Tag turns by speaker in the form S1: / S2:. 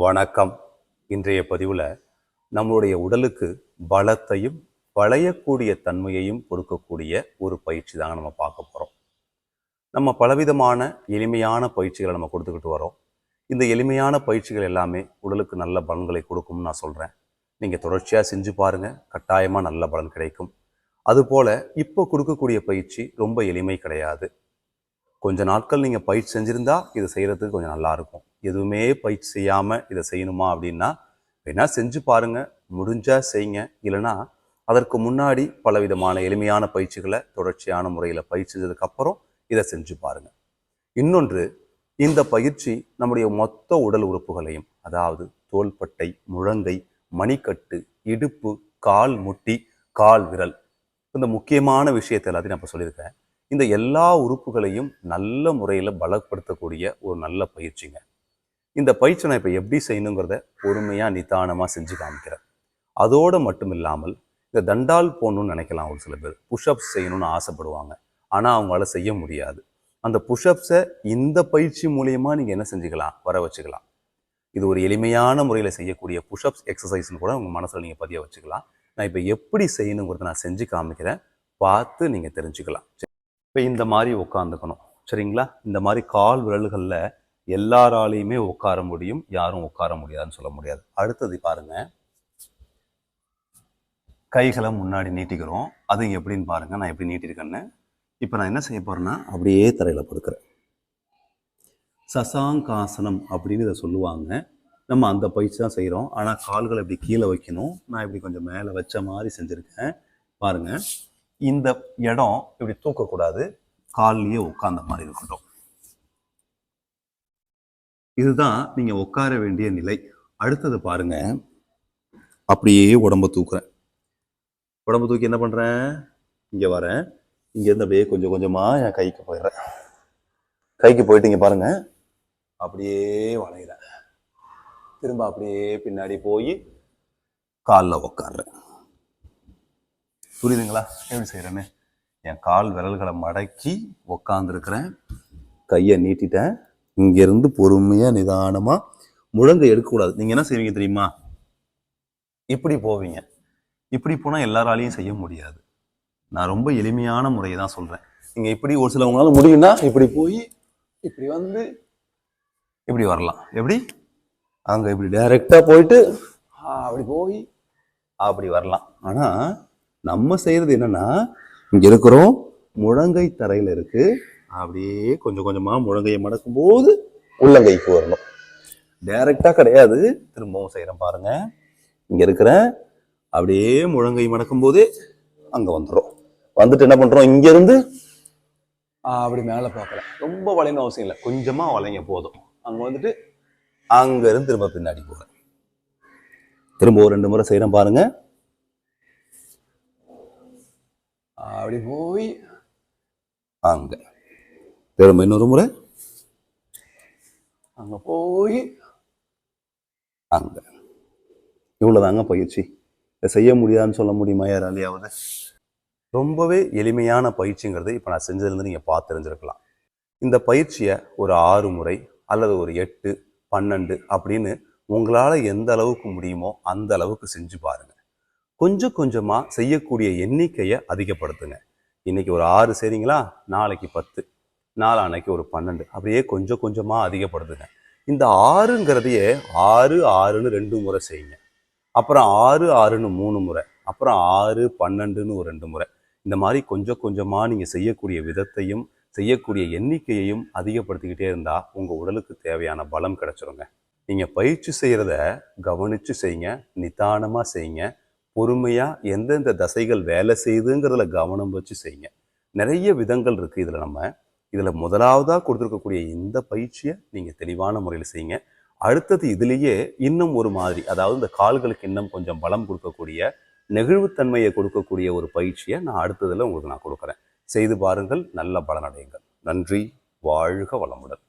S1: வணக்கம். இன்றைய பதிவில் நம்மளுடைய உடலுக்கு பலத்தையும் வளையக்கூடிய தன்மையையும் கொடுக்கக்கூடிய ஒரு பயிற்சி தாங்க நம்ம பார்க்க போகிறோம் நம்ம பலவிதமான எளிமையான பயிற்சிகளை நம்ம கொடுத்துக்கிட்டு வரோம். இந்த எளிமையான பயிற்சிகள் எல்லாமே உடலுக்கு நல்ல பலன்களை கொடுக்கும்னு நான் சொல்கிறேன் நீங்கள் தொடர்ச்சியாக செஞ்சு பாருங்கள் கட்டாயமாக நல்ல பலன் கிடைக்கும். அதுபோல் இப்போ கொடுக்கக்கூடிய பயிற்சி ரொம்ப எளிமை கிடையாது. கொஞ்ச நாட்கள் நீங்கள் பயிற்சி செஞ்சுருந்தா இதை செய்கிறதுக்கு கொஞ்சம் நல்லாயிருக்கும் எதுவுமே பயிற்சி செய்யாமல் இதை செய்யணுமா அப்படின்னா வேணால் செஞ்சு பாருங்க. முடிஞ்சால் செய்யுங்க இல்லைன்னா அதற்கு முன்னாடி பலவிதமான எளிமையான பயிற்சிகளை தொடர்ச்சியான முறையில் பயிற்சி செஞ்சதுக்கப்புறம் இதை செஞ்சு பாருங்கள் இன்னொன்று இந்த பயிற்சி நம்முடைய மொத்த உடல் உறுப்புகளையும் அதாவது தோள்பட்டை முழங்கை மணிக்கட்டு இடுப்பு கால் முட்டி கால் விரல் இந்த முக்கியமான விஷயத்தை எல்லாத்தையும் நான் இப்போ சொல்லியிருக்கேன். இந்த எல்லா உறுப்புகளையும் நல்ல முறையில் பலப்படுத்தக்கூடிய ஒரு நல்ல பயிற்சிங்க. இந்த பயிற்சி நான் இப்போ எப்படி செய்யணுங்கிறத பொறுமையாக நிதானமாக செஞ்சு காமிக்கிறேன். அதோடு மட்டும் இல்லாமல் இந்த தண்டால் போகணும்னு நினைக்கலாம் ஒரு சில பேர். புஷ்அப்ஸ் செய்யணும்னு ஆசைப்படுவாங்க. ஆனால் அவங்களால செய்ய முடியாது. அந்த புஷ்அப்ஸை இந்த பயிற்சி மூலயமா நீங்கள் என்ன செஞ்சுக்கலாம்? வர வச்சுக்கலாம். இது ஒரு எளிமையான முறையில் செய்யக்கூடிய புஷ்அப்ஸ் எக்ஸசைஸ்னு கூட உங்கள் மனசில் நீங்கள் பதிய வச்சுக்கலாம். நான் இப்போ எப்படி செய்யணுங்கிறத நான் செஞ்சு காமிக்கிறேன். பார்த்து நீங்கள் தெரிஞ்சுக்கலாம். இப்போ இந்த மாதிரி உட்காந்துக்கணும் சரிங்களா? இந்த மாதிரி கால் விரல்களில் எல்லாராலையுமே உட்கார முடியும் யாரும் உட்கார முடியாதுன்னு சொல்ல முடியாது. அடுத்தது பாருங்க. கைகளை முன்னாடி நீட்டிக்கிறோம். அது எப்படின்னு பாருங்க. நான் எப்படி நீட்டிருக்கேன்னு. இப்போ நான் என்ன செய்ய போறேன்னா அப்படியே தரையில் படுக்கிறேன். சசாங்காசனம் அப்படின்னு இதை சொல்லுவாங்க. நம்ம அந்த பயிற்சி தான் செய்கிறோம் ஆனால் கால்களை இப்படி கீழே வைக்கணும். நான் இப்படி கொஞ்சம் மேலே வச்ச மாதிரி செஞ்சுருக்கேன். பாருங்க. இந்த இடம் இப்படி தூக்கக்கூடாது. கால்லையே உட்கார்ந்த மாதிரி இருக்கட்டும். இதுதான் நீங்கள் உட்கார வேண்டிய நிலை. அடுத்தது பாருங்க. அப்படியே உடம்ப தூக்குறேன். உடம்ப தூக்கி என்ன பண்ணுறேன் இங்கே வரேன். இங்கேருந்து அப்படியே கொஞ்சம் கொஞ்சமாக என் கைக்கு போயிடுறேன். கைக்கு போயிட்டு இங்கே பாருங்க. அப்படியே வளைகிறேன் திரும்ப அப்படியே பின்னாடி போய் காலில் உக்காடுறேன் புரியுதுங்களா? எப்படி செய்கிறேன்னு என் கால் விரல்களை மடக்கி உக்காந்துருக்கிறேன். கையை நீட்டிட்டேன். இங்கேருந்து பொறுமையாக நிதானமாக முழங்கை எடுக்கக்கூடாது. நீங்கள் என்ன செய்வீங்க தெரியுமா? இப்படி போவீங்க. இப்படி போனால் எல்லாராலையும் செய்ய முடியாது. நான் ரொம்ப எளிமையான முறையை தான் சொல்கிறேன் நீங்கள் இப்படி ஒரு சிலவங்களால முடியும்னா இப்படி போய் இப்படி வந்து இப்படி வரலாம். எப்படி? அங்கே இப்படி டைரெக்டாக போயிட்டு அப்படி போய் அப்படி வரலாம். ஆனால் நம்ம செய்கிறது என்னன்னா இங்கே இருக்கிறோம் முழங்கை தரையில் இருக்குது அப்படியே கொஞ்சம் கொஞ்சமாக முழங்கையை மடக்கும் போது உள்ளங்கைக்கு வரணும். டைரெக்டாக கிடையாது. திரும்பவும் செய்கிறேன் பாருங்க. இங்கே இருக்கிறேன் அப்படியே முழங்கை மடக்கும் போதே அங்கே வந்துடும் வந்துட்டு என்ன பண்ணுறோம் இங்கேருந்து அப்படி மேலே பார்க்கலாம். ரொம்ப வளைங்க அவசியம் இல்லை. கொஞ்சமாக வளைங்க போதும். அங்கே வந்துட்டு அங்கேருந்து திரும்ப பின்னாடி போகிறேன் திரும்ப ஒரு ரெண்டு முறை செய்கிறேன் பாருங்கள் அப்படி போய் அங்க. திரும்ப இன்னொரு முறை? அங்க போய் அங்க. இவ்வளவுதாங்க பயிற்சி. இதை செய்ய முடியாதுன்னு சொல்ல முடியுமா யாராலையாவது ரொம்பவே எளிமையான பயிற்சிங்கிறது இப்போ நான் செஞ்சதுலேருந்து நீங்கள் பார்த்து தெரிஞ்சிருக்கலாம். இந்த பயிற்சியை ஒரு ஆறு முறை அல்லது ஒரு எட்டு பன்னெண்டு அப்படின்னு உங்களால் எந்த அளவுக்கு முடியுமோ அந்த அளவுக்கு செஞ்சு பாருங்க. கொஞ்சம் கொஞ்சமாக செய்யக்கூடிய எண்ணிக்கையை அதிகப்படுத்துங்க. இன்னைக்கு ஒரு ஆறு செய்றீங்களா? நாளைக்கு பத்து. நாளானைக்கு ஒரு பன்னெண்டு. அப்படியே கொஞ்சம் கொஞ்சமாக அதிகப்படுத்துங்க. இந்த ஆறுங்கிறதையே ஆறு ஆறுன்னு ரெண்டு முறை செய்யுங்க. அப்புறம் ஆறு ஆறுன்னு மூணு முறை. அப்புறம் ஆறு பன்னெண்டுன்னு ஒரு ரெண்டு முறை. இந்த மாதிரி கொஞ்சம் கொஞ்சமாக நீங்கள் செய்யக்கூடிய விதத்தையும் செய்யக்கூடிய எண்ணிக்கையையும் அதிகப்படுத்திக்கிட்டே இருந்தால் உங்கள் உடலுக்கு தேவையான பலம் கிடச்சிருங்க. நீங்கள் பயிற்சி செய்கிறத கவனித்து செய்யுங்க. நிதானமாக செய்யுங்க. பொறுமையாக எந்தெந்த தசைகள் வேலை செய்யுதுங்கிறதுல கவனம் வச்சு செய்யுங்க. நிறைய விதங்கள் இருக்குது இதில் நம்ம. இதில் முதலாவதாக கொடுத்துருக்கக்கூடிய இந்த பயிற்சியை நீங்கள் தெளிவான முறையில் செய்யுங்க. அடுத்தது இதுலேயே இன்னும் ஒரு மாதிரி அதாவது இந்த கால்களுக்கு இன்னும் கொஞ்சம் பலம் கொடுக்கக்கூடிய நெகிழ்வுத்தன்மையை கொடுக்கக்கூடிய ஒரு பயிற்சியை நான் அடுத்ததில் உங்களுக்கு நான் கொடுக்குறேன். செய்து பாருங்கள் நல்ல பலனடையுங்கள். நன்றி வாழ்க வளமுடன்.